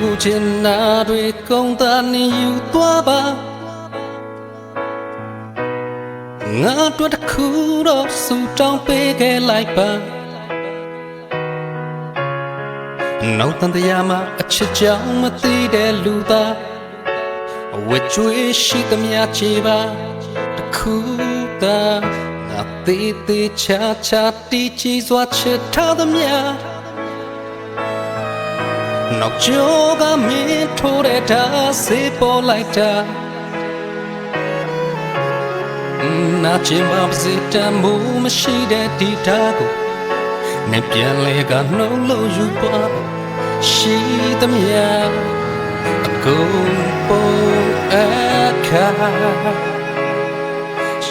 လိုချင်တာတွေကုန်တာနေယူသွားပါငါတို့တစ်ခုတော့စူတောင်းပေးခဲ့လိုက်ပါနောက်တန်တရားမှာအချစ်ကြောင့်မသိတဲ့လူသားအဝတ်ကျွေးရှိသမျှချေပါတစ်ခုသာငါသေးသေးချာချာတီးချီစွာချစ်ထားသမျှ နောက်ကျောကမင်းထိုးတဲ့ဓာတ်စေပေါ်လိုက်တာနာချင်ပါစေတမှုမရှိတဲ့ဒီဓာတ်ကိုနေပြန်လေကနှုတ်လို့ယူပါရှိသမျှအကုန်ပေါ်အခါ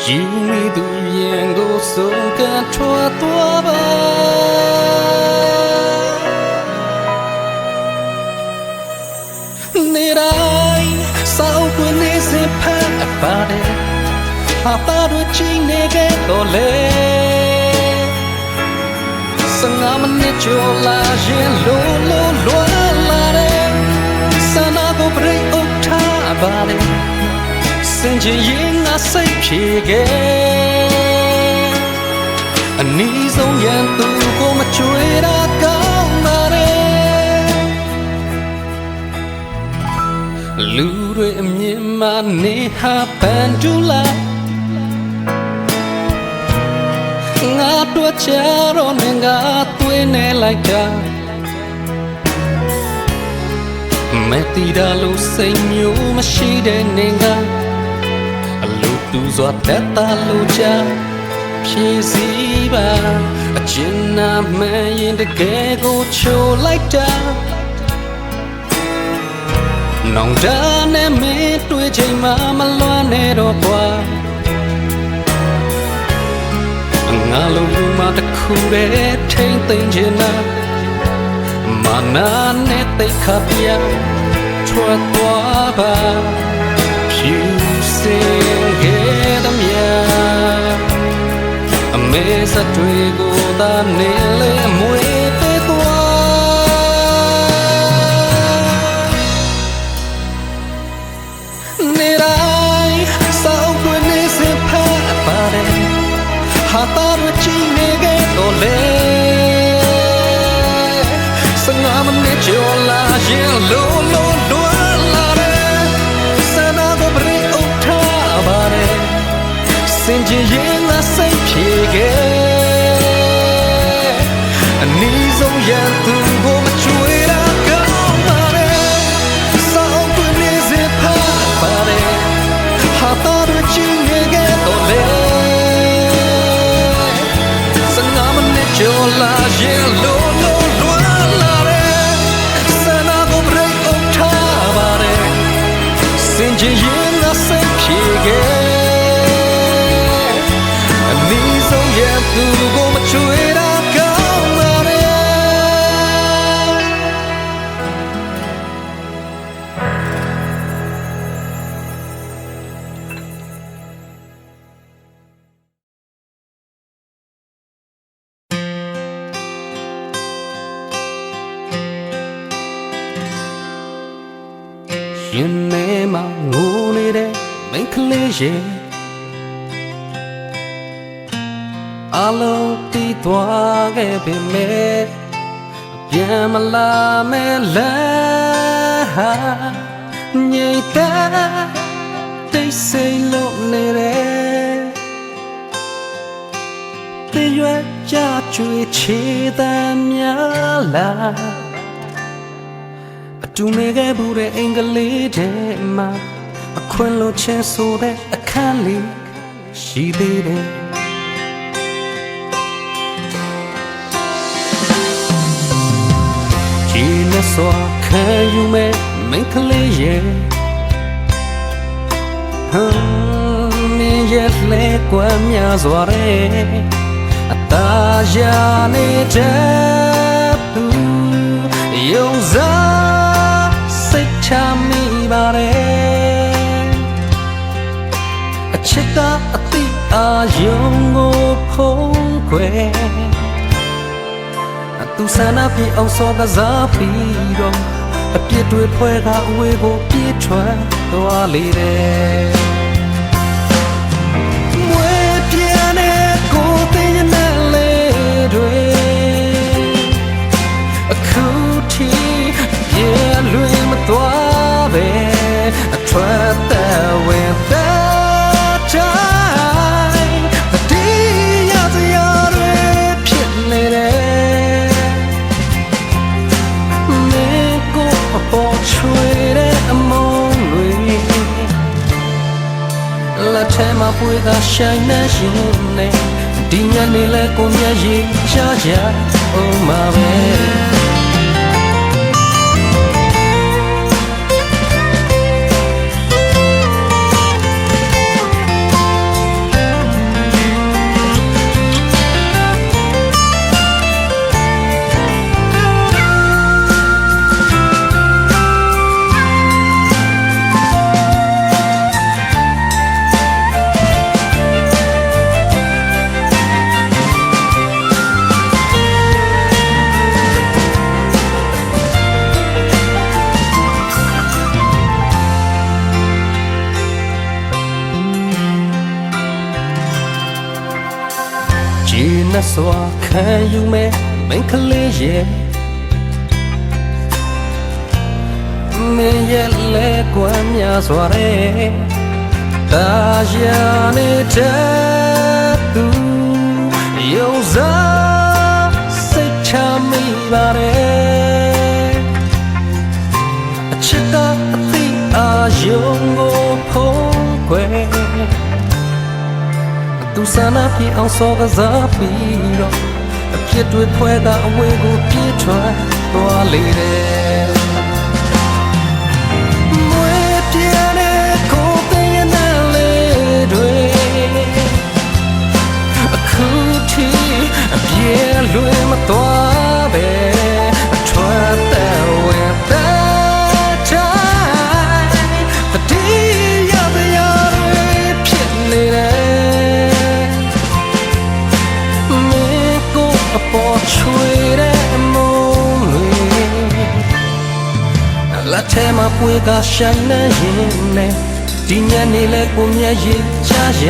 ယူမိသူရင်ကိုဆုံးကထွားသွားပါ နေတိုင်းစောက်ကွနေစဖတ်အပါတယ်ဟာပါတို့ချင်းနေခဲ့တော့လေစငါမနစ်ကျော်လာရင်လိုလိုလွာလာတယ်စနာကိုပြိအုပ်ထားပါတယ်စင်ချင်ရင်ငါစိတ်ဖြေခဲ့အနီးဆုံးရန်သူကိုမချွေတာကော လူတွေအမြင်မှနေဟာပန်တူလာငါတို့ချတော့နေငါသွေးနေလိုက်တာမတီတာလို့စိတ်မျိုးမရှိတဲ့နေငါအလိုတူစွာတက်တာလို့ချဖြည့်စည်းပါအချင်နာမှန်ရင်တကယ်ကိုချိုလိုက်တာ နောင်တနဲ့မင်းတွေ့ချိန်မှမလွမ်းနဲ့တော့ကွာငါလိုလူမတစ်ခုတည်းထိမ့်သိမ့်ချင်တာမာနာနဲ့တိတ်ခါပြထွက်သွားပါဖြူစင်ခဲ့တဲ့မြာအမေစတွေကိုသာနေလေမွေ ဆုံးရန်သူ ရင်ထဲမှာငိုနေတဲ့မိန်းကလေးရဲ့အလုံးတီးသွားခဲ့ပေမဲ့ပြန်မလာမဲလမ်းဟာငြိမ်သက်တိတ်ဆိတ်လို့နေတယ်တရွက်ကြကြွေချေတမ်းများလားအ တူနေခဲ့ဘူးတဲ့အင်္ဂလိပ်ထဲမှာအခွင့်လို့ချင်းဆိုတဲ့အခန်းလေးရှိသေးတယ်ဂျင်းနဲ့စွာခံယူမဲ့မိန်းကလေးရဲ့ဟမ်မင်းရဲ့လဲကွယ်များစွာရဲ့အသာယာနေတဲ့သူယုံစားစိတ် ချမိပါတယ်အချစ်ကအတိအာယုံကိုဖုံးကွယ်သူဆန္ဒပြေအောင်စောကစားပြီးတော့အပြစ်တွေဖွဲ့ကအဝေးကိုပြေးထွက်သွားလေတယ် ထွက်တဲ့ဝင်တဲ့တိုင်းဒီရစရာတွေဖြစ်နေတယ်မင်းကိုအပေါ်ချွေတဲ့အမုန်းတွေလက်ထဲမှာပွေကရှိုင်းနေရှင်နေဒီညနေလဲကိုမျက်ရည်ချကြအောင်မှာ ရဲ့မင်းရဲ့လဲကွမ်းများစွာတဲ့တာယာနေတဲ့သူယုံစားစိတ်ချမိပါတယ်အချစ်ကအသိအာယုံကိုဖုံးကွယ်သူဆန္ဒပြေအောင်စောကစားပြီးတော့ အဖြစ်တွေဖွဲကအဝေးကိုပြေးထွက်သွားလေတယ်မွေးပြားတဲ့ကိုယ်သိရတဲ့လေတွေအခုထိအပြေလွင်မသွားပဲ က်ထဲမှာပွေကရှိုင်းနေရင်နဲ့ဒီညနေလဲကိုမျက်ရည်ချရ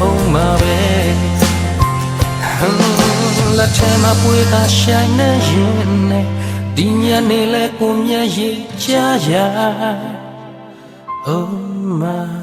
အောင်မှာပဲဟမ်လက်ထဲမှာပွေကရှိုင်းနေရင်နဲ့ဒီညနေလဲကိုမျက်ရည်ချရအောင်မှာ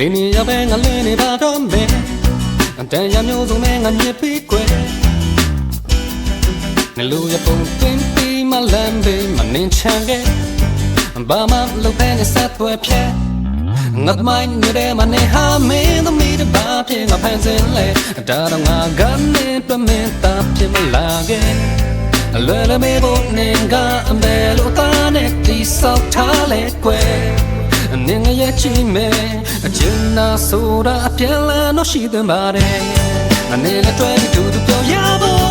လင်းနေရပဲငါလင်းနေပါတော့မယ်အတန်ရမျိုးစုံနဲ့ငါညစ်ပြီးကွယ်ငလူရပုံတွင်ပြီးမလန်ပြီးမနှင်းချမ်းခဲ့ဘာမှလုပ်တဲ့ဆက်သွဲဖြဲငါသမိုင်းနေတဲ့မနေဟာမင်းသမီးတပါဖြစ်ငါဖန်ဆင်းလဲဒါတော့ငါကနေပြမင်းတာဖြစ်မလာခဲ့အလွယ်လမေဖို့နေကအမဲလို့သားနဲ့တိဆောက်ထားလဲကွယ် နင်ငရဲ့ချီမဲအကျဉ်းနာဆိုတာအပြန်လန်းတော့ရှိသင့်ပါတယ်အနေနဲ့တွေ့ပြီးတူတူပြောရဖို့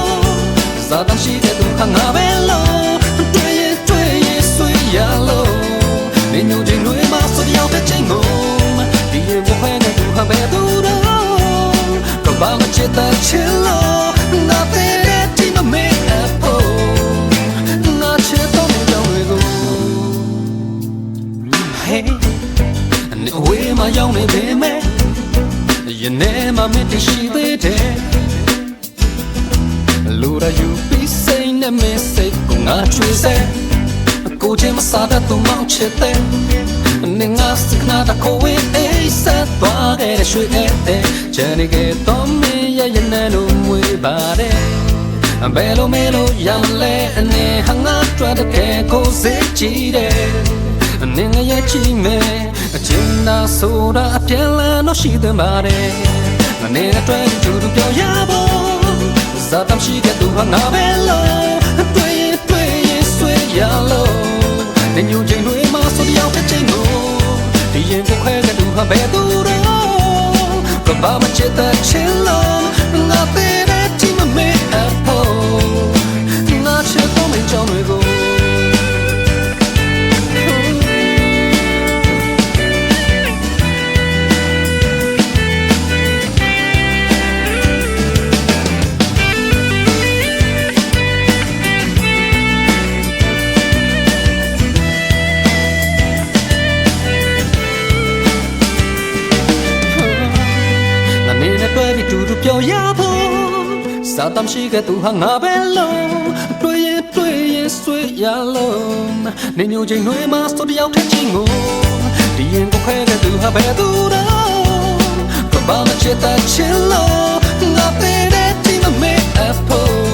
ဇာတရှိတဲ့သူဟာငါပဲလို့တွေ့ရင်တွေ့ရင်ဆွေးရလို့မင်းညိုချင်းတွေမှာဆိုရောက်တဲ့ချိန်ကိုဒီရင်ဘဝနဲ့သူဟာပဲသူတော့ကဘာမချစ်တဲ့ချစ်လို့ နေပေမဲ့ယနေ့မှမတရှိသေးတယ်လူရယူပြီးစိတ်နဲ့မစိတ်ကိုငါချွေးစေကိုချင်မစားတဲ့သူမောင်ချစ်တဲ့နေငါစကနာတကိုဝေးအေးဆက်သွားခဲ့တဲ့ရွှေဧည့်တဲ့ဂျန်နီကတော့မင်းရဲ့ရနေလို့မွေးပါတယ်ဘယ်လိုမဲလို့ရမလဲအနေဟငါတွတ်တဲ့ကိုစစ်ကြည့်တယ်အ နေငရဲ့ချီမဲအချင်းသာဆိုတာအပြန်လန်းတော့ရှိတယ်ပါတယ်အနေအတွက်တူတူပြောရဖို့ဇာတမ်းရှိတဲ့သူဟာငါပဲလို့တွေ့ရင်တွေ့ရင်ဆွေးရလို့နေညူချိန်တွေမှာဆိုတယောက်တစ်ချိန်ကိုဒီရင်ကိုခွဲတဲ့သူဟာဘယ်သူတော့ကဘာမချစ်တဲ့ချစ်လို့ငါသေး တမ်းရှိခဲ့သူဟာငါပဲလို့တွေ့ရင်တွေ့ရင်ဆွေးရလို့နေညိုချိန်တွေမှာစတူဒီယိုထက်ချင်းကိုဒီရင်ကိုခွဲတဲ့သူဟာပဲသူတော့ကဘာမချစ်တဲ့ချစ်လို့ငါပေးတဲ့ဒီမမေအဖို့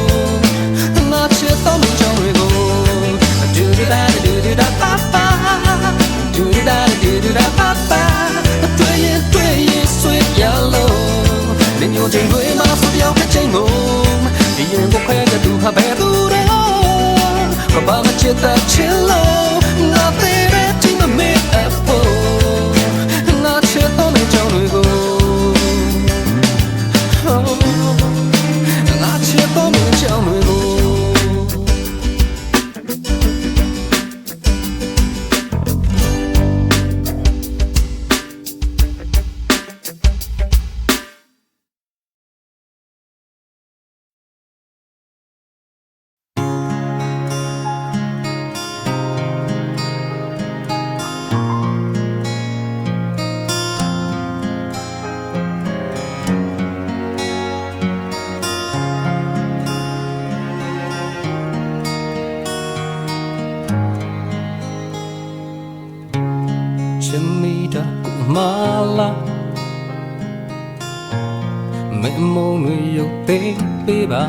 ပေးပါ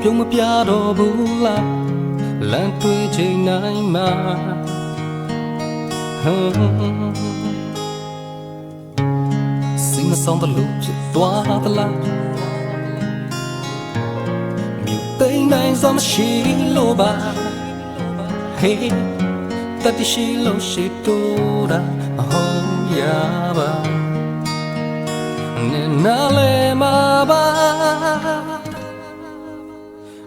ပြုံးမပြတော့ဘူးလားလမ်းတွေ့ချိန်တိုင်းမှာဟမ်စိတ်မဆောင်တဲ့လူဖြစ်သွားသလားမြို့သိမ်းတိုင်းစမရှိလို့ပါ Hey တတိရှိလို့ရှိတိုးတာမဟုတ်ရပါ နဲ့နားလေမှာပါ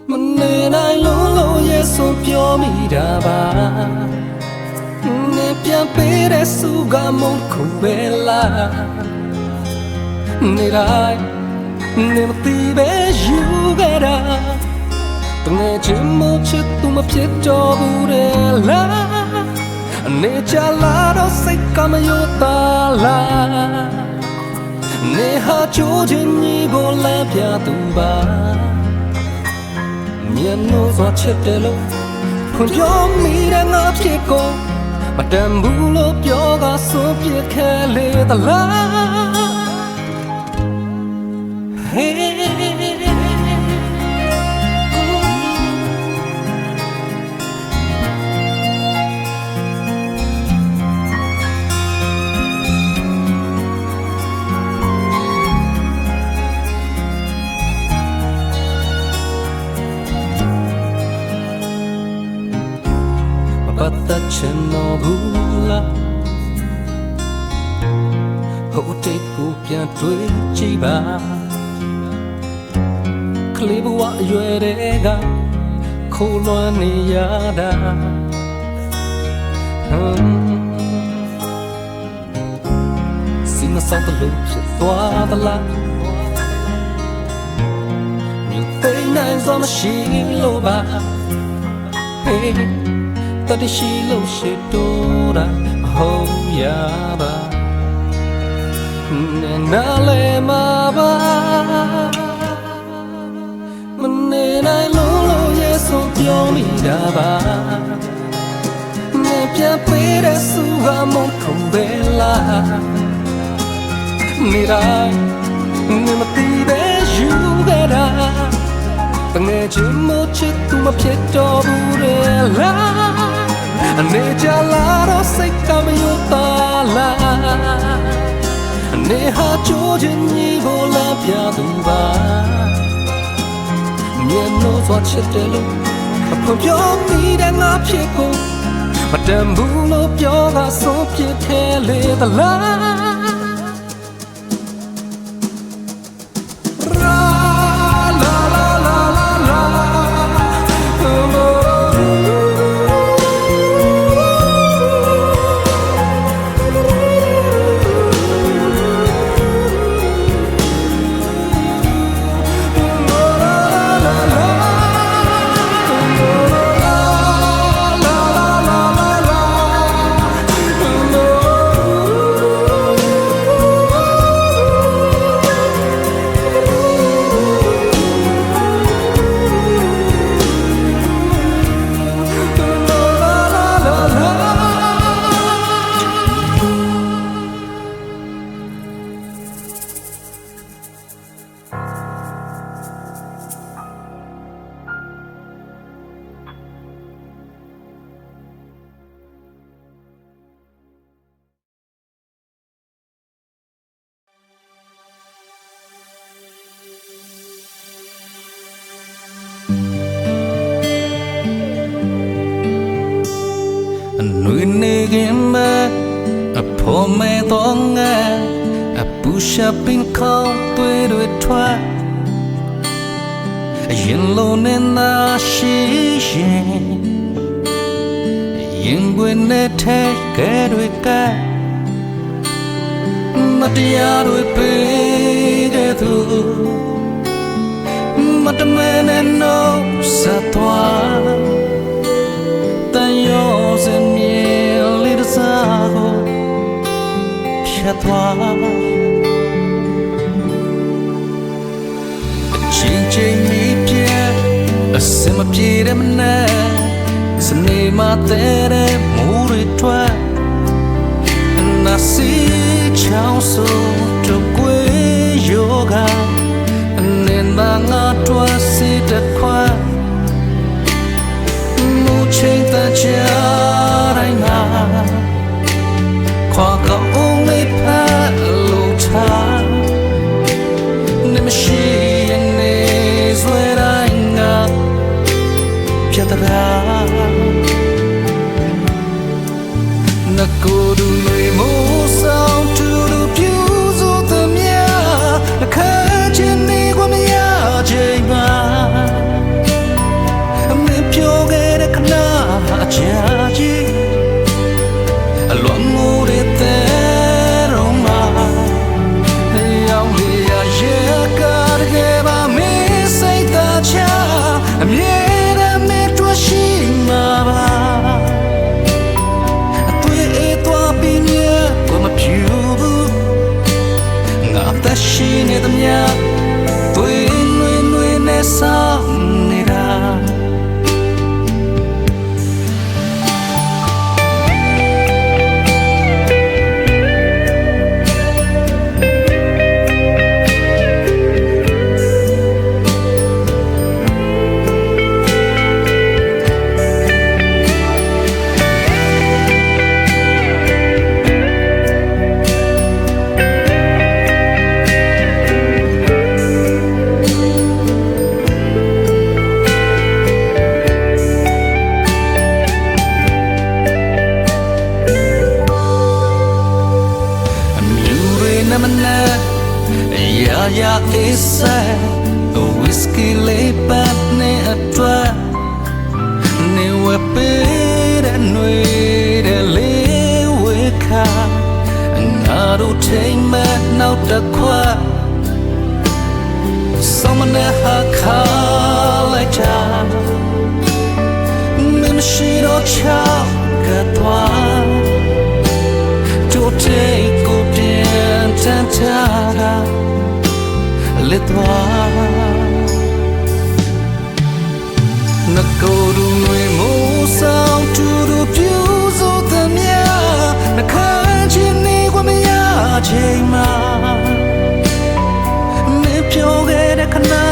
မနေနိုင်လို့လို့ရဲ့ဆိုပြောမိတာပါနေပြန်ပေးတဲ့စုကမုန်းခုပဲလားနေတိုင်းနေမသိပဲယူခဲ့တာတငယ်ချင်းမချစ်သူမဖြစ်တော့ဘူးတဲ့လားအနေချလာတော့စိတ်ကမယောတာလား နေဟာချိုးချင်းကြီးကိုလမ်းပြသူပါမျက်နှာစွာချစ်တယ်လို့ဖွင့်ပြောမိတဲ့ငါဖြစ်ကိုမတန်ဘူးလို့ပြောကဆိုပြခဲလေသလားမ ချင်တော့ဘူးလားဟိုတိတ်ကိုပြန်တွေးကြည့်ပါကလေးဘဝအရွယ်တွေကခိုးလွှမ်းနေရတာဟမ်စီမဆောင်တလို့ဖြစ်သွားသလားမြို့သိမ်းနိုင်စွာမရှိလို့ပါ Hey တတိရှိလို့ရှိတိုးတာဟောရပါနဲ့နားလေမှာပါမနေနိုင်လို့လို့ရဲ့ဆုံးပြောမိတာပါနေပြပေးတဲ့စုကမုန်းခုံပဲလားနေတိုင်းနေမသိပဲယူခဲ့တာတငယ်ချင်းမချစ်သူမဖြစ်တော့ဘူးလေလား အနေကြလာတော့စိတ်ကမယုံတာလားအနေဟာချိုးခြင်းကြီးကိုလာပြသူပါမျက်နှာစွာချစ်တယ်လို့အဖွင့်ပြောပြီးတဲ့ငါဖြစ်ကိုမတန်ဘူးလို့ပြောတာဆုံးဖြစ်ခဲ့လေသလား shopping call တွေ့တွေ့ထွက်အရင်လိုနဲ့နာရှိရင်ရင်ွယ်နဲ့ထဲကဲတွေကမတရားတွေပေးတဲ့သူမတမဲနဲ့နောစသွားတန်ရောစမြဲလေးတစားကိုဖြတ်သွား အစမပြေတဲ့မနဲ့စနေမှာတဲ့မူရထွက်နာစီချောင်းဆိုတော့ကိုယောဂအနေနာငါတွားစစ်တခွာမူချိန်တချာ တို့ထိမ်မဲ့နောက်တစ်ခွက်စမနေဟာခါလိုက်ချာမမရှိတော့ချောက်ကသွား to take go bien tantara le toi na ko du nui mo sao tu du piu ya chei ma me pyo ge de kana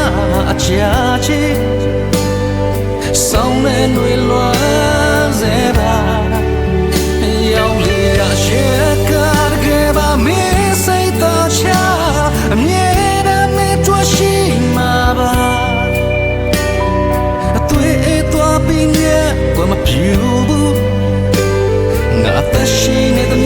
a cha chi ဆောင်းနဲ့တွေလွားစေပါရောက်လေရရှေကားကဘာမင်းစိတ်တော်ချအမြဲတမ်းမတွေ့ရှိမှာပါအတွေ့အတော်ပင်ရဲ့ကွမပြူဘူးငါသက်ရှိနေသမျှတွေ့